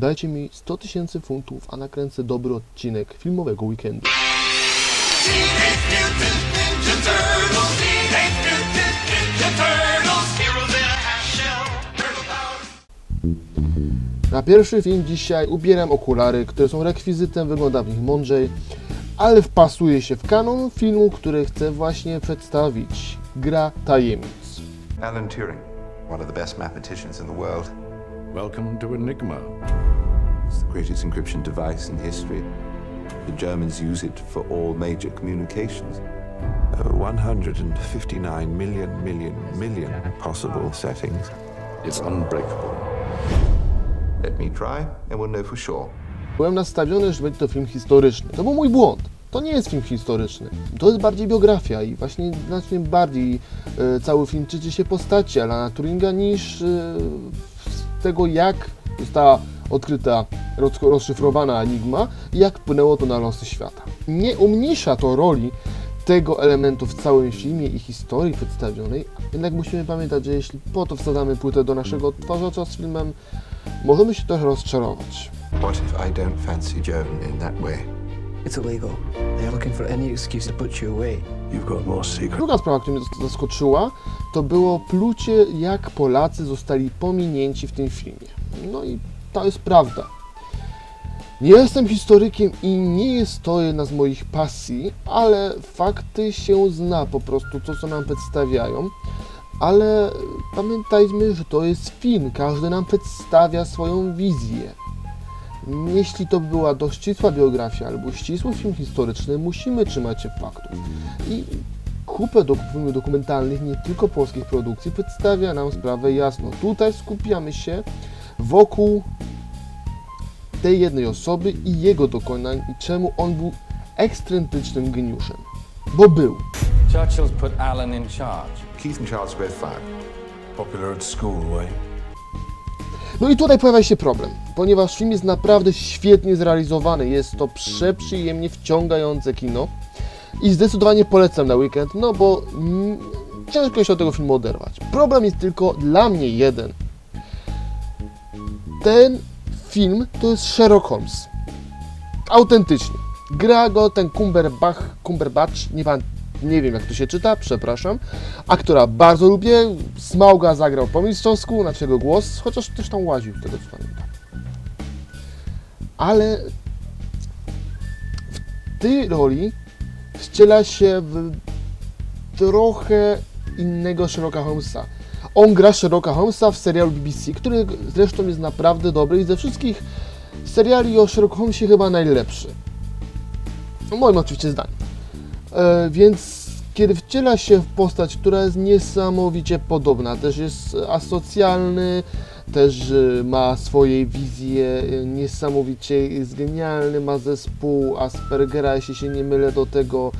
Dajcie mi 100 tysięcy funtów, a nakręcę dobry odcinek filmowego weekendu. Na pierwszy film dzisiaj ubieram okulary, które są rekwizytem, wygląda w nich mądrzej, ale wpasuje się w kanon filmu, który chcę właśnie przedstawić. Gra tajemnic. Alan Turing, one of the best mathematicians in the world. Welcome to Enigma. It's the greatest encryption device in history. The Germans use it for all major communications. Uh, 159 million, million, million possible settings. It's unbreakable. Let me try, and we'll know for sure. Byłem nastawiony, że będzie to film historyczny. To był mój błąd. To nie jest film historyczny. To jest bardziej biografia i właśnie znacznie bardziej e, cały film tyczy się postaci Alana Turinga niż e, tego, jak została odkryta, roz, rozszyfrowana enigma i jak wpłynęło to na losy świata. Nie umniejsza to roli tego elementu w całym filmie i historii przedstawionej, jednak musimy pamiętać, że jeśli po to wsadzamy płytę do naszego odtwarzacza z filmem, możemy się trochę rozczarować. What if I don't fancy Joan in that way? It's illegal. They're looking for any excuse to put you away. You've got more secrets. Druga sprawa, która mnie zas- zaskoczyła, to było plucie, jak Polacy zostali pominięci w tym filmie. No i to jest prawda. Nie jestem historykiem i nie jest to jedna z moich pasji, ale fakty się zna po prostu, to co nam przedstawiają. Ale pamiętajmy, że to jest film, każdy nam przedstawia swoją wizję. Jeśli to była dość ścisła biografia albo ścisły film historyczny, musimy trzymać się faktów. I kupę filmów dokumentalnych, nie tylko polskich produkcji, przedstawia nam sprawę jasno. Tutaj skupiamy się wokół tej jednej osoby i jego dokonań i czemu on był ekstremistycznym geniuszem. Bo był. Churchill's put Alan in charge. Keith and Charles both fired. Popular at school. No i tutaj pojawia się problem, ponieważ film jest naprawdę świetnie zrealizowany. Jest to przeprzyjemnie wciągające kino i zdecydowanie polecam na weekend, no bo mm, ciężko się od tego filmu oderwać. Problem jest tylko dla mnie jeden. Ten film to jest Sherlock Holmes. Autentycznie. Gra go ten Cumberbach, Cumberbatch, nie, pan, nie wiem jak to się czyta, przepraszam. Aktora bardzo lubię, Smauga zagrał po mistrzowsku, znaczy jego głos, chociaż też tam łaził, tego co pamiętam. Ale w tej roli wciela się w trochę innego Sherlocka Holmesa. On gra Sherlocka Holmesa w serialu BBC, który zresztą jest naprawdę dobry i ze wszystkich seriali o Sherlock Holmesie chyba najlepszy. W moim oczywiście zdaniem. E, więc kiedy wciela się w postać, która jest niesamowicie podobna, też jest asocjalny, też e, ma swoje wizje, e, niesamowicie jest genialny, ma zespół Aspergera, jeśli się nie mylę do tego.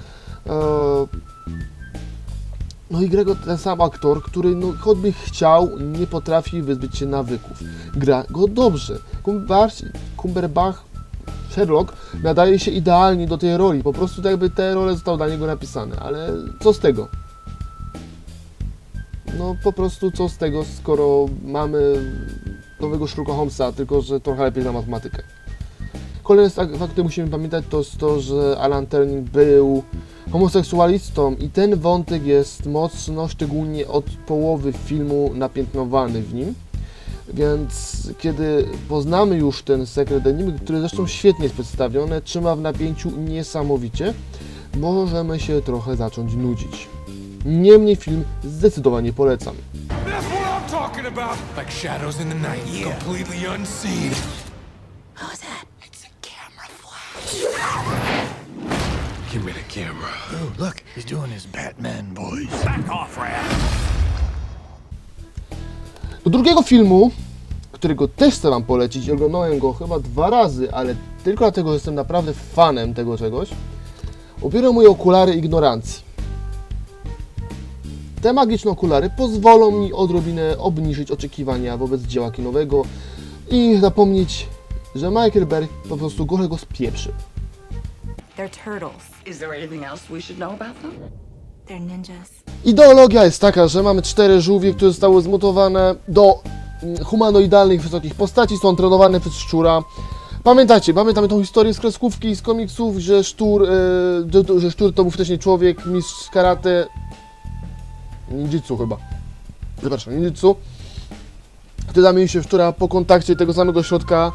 No i gra go ten sam aktor, który no, choćby chciał, nie potrafi wyzbyć się nawyków. Gra go dobrze. Cumberbatch, Cumberbach Sherlock nadaje się idealnie do tej roli. Po prostu tak jakby te role zostały dla niego napisane, ale co z tego? No po prostu co z tego, skoro mamy nowego Sherlocka Holmesa, tylko że trochę lepiej zna matematykę. Kolejny fakt, który musimy pamiętać, to jest to, że Alan Turing był homoseksualistą i ten wątek jest mocno, szczególnie od połowy filmu, napiętnowany w nim. Więc kiedy poznamy już ten sekret enigmy, który zresztą świetnie jest przedstawiony, trzyma w napięciu niesamowicie, możemy się trochę zacząć nudzić. Niemniej film zdecydowanie polecam. Give me the camera. Look, he's doing his Batman voice. Back off, Raph. Do drugiego filmu, którego też chcę Wam polecić, i oglądałem go chyba dwa razy, ale tylko dlatego, że jestem naprawdę fanem tego czegoś, ubiorę moje okulary ignorancji. Te magiczne okulary pozwolą mi odrobinę obniżyć oczekiwania wobec dzieła kinowego i zapomnieć, że Michael Berg po prostu gorzej go spieprzy. They're turtles. Is there anything else we should know about them? They're ninjas. Ideologia jest taka, że mamy cztery żółwie, które zostały zmutowane do humanoidalnych, wysokich postaci, są trenowane przez szczura. Pamiętacie, pamiętamy tą historię z kreskówki, z komiksów, że szczur, e, że, szczur to był wcześniej człowiek, mistrz karate, ninjitsu chyba, przepraszam, ninjitsu, który zamienił się w szczura po kontakcie tego samego środka,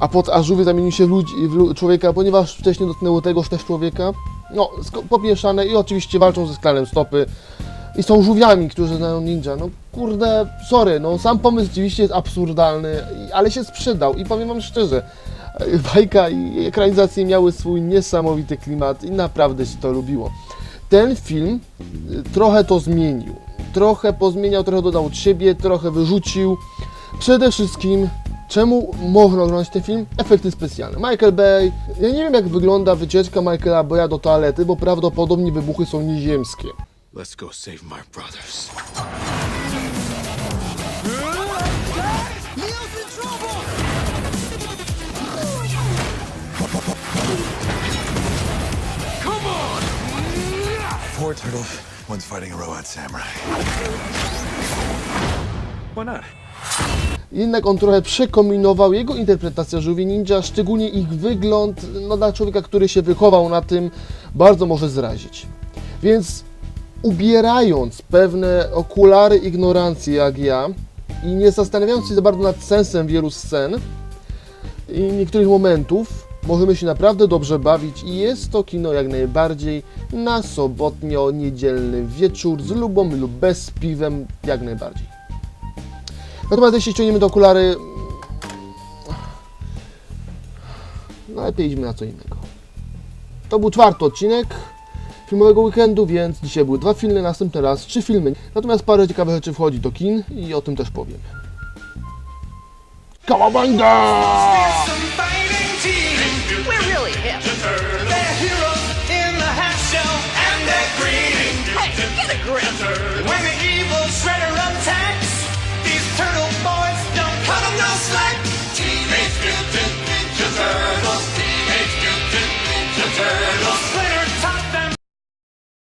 a, pod, a żółwie zamienił się w, ludzi, w człowieka, ponieważ wcześniej dotknęło tegoż też człowieka. No, pomieszane i oczywiście walczą ze sklanem stopy i są żółwiami, którzy znają ninja. No kurde, sorry, no sam pomysł oczywiście jest absurdalny, ale się sprzedał i powiem wam szczerze, bajka i ekranizacje miały swój niesamowity klimat i naprawdę się to lubiło. Ten film y, trochę to zmienił. Trochę pozmieniał, trochę dodał od siebie, trochę wyrzucił. Przede wszystkim, czemu można oglądać ten film? Efekty specjalne. Michael Bay. Ja nie wiem, jak wygląda wycieczka Michaela Baya do toalety, bo prawdopodobnie wybuchy są nieziemskie. Let's go save my brothers. Four turtles, one's fighting a robot samurai. Why not? Jednak on trochę przekombinował jego interpretacja żółwi ninja, szczególnie ich wygląd, no dla człowieka, który się wychował na tym, bardzo może zrazić. Więc ubierając pewne okulary ignorancji jak ja i nie zastanawiając się za bardzo nad sensem wielu scen i niektórych momentów, możemy się naprawdę dobrze bawić i jest to kino jak najbardziej na sobotnio-niedzielny wieczór z lubą lub bez piwem jak najbardziej. Natomiast jeśli ściągniemy do okulary, no lepiej idźmy na co innego. To był czwarty odcinek filmowego weekendu, więc dzisiaj były dwa filmy, następny raz trzy filmy. Natomiast parę ciekawych rzeczy wchodzi do kin i o tym też powiem. We're really hip. They're heroes in the half shell,